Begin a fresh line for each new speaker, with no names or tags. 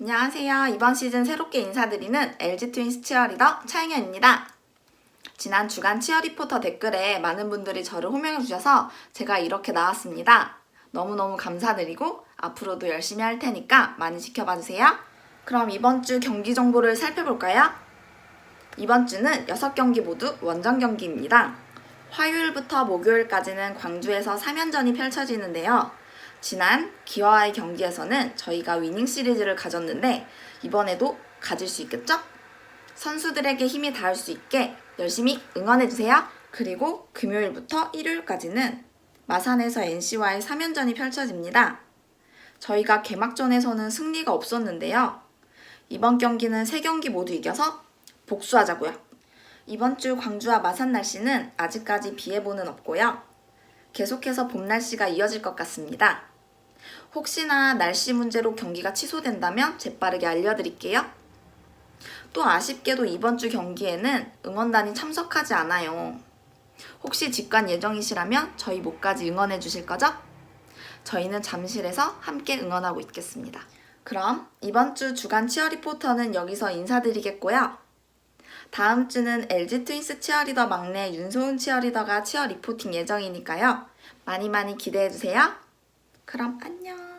안녕하세요. 이번 시즌 새롭게 인사드리는 LG 트윈스 치어리더 차영현입니다. 지난 주간 치어 리포터 댓글에 많은 분들이 저를 호명해 주셔서 제가 이렇게 나왔습니다. 너무너무 감사드리고 앞으로도 열심히 할 테니까 많이 지켜봐 주세요. 그럼 이번 주 경기 정보를 살펴볼까요? 이번 주는 6경기 모두 원정 경기입니다. 화요일부터 목요일까지는 광주에서 3연전이 펼쳐지는데요. 지난 기아와의 경기에서는 저희가 위닝 시리즈를 가졌는데 이번에도 가질 수 있겠죠? 선수들에게 힘이 닿을 수 있게 열심히 응원해주세요. 그리고 금요일부터 일요일까지는 마산에서 NC와의 3연전이 펼쳐집니다. 저희가 개막전에서는 승리가 없었는데요. 이번 경기는 3경기 모두 이겨서 복수하자고요. 이번 주 광주와 마산 날씨는 아직까지 비 예보는 없고요. 계속해서 봄 날씨가 이어질 것 같습니다. 혹시나 날씨 문제로 경기가 취소된다면 재빠르게 알려드릴게요. 또 아쉽게도 이번 주 경기에는 응원단이 참석하지 않아요. 혹시 직관 예정이시라면 저희 목까지 응원해 주실 거죠? 저희는 잠실에서 함께 응원하고 있겠습니다. 그럼 이번 주 주간 치어 리포터는 여기서 인사드리겠고요. 다음 주는 LG 트윈스 치어리더 막내 윤소은 치어리더가 치어 리포팅 예정이니까요. 많이 많이 기대해 주세요. 그럼 안녕.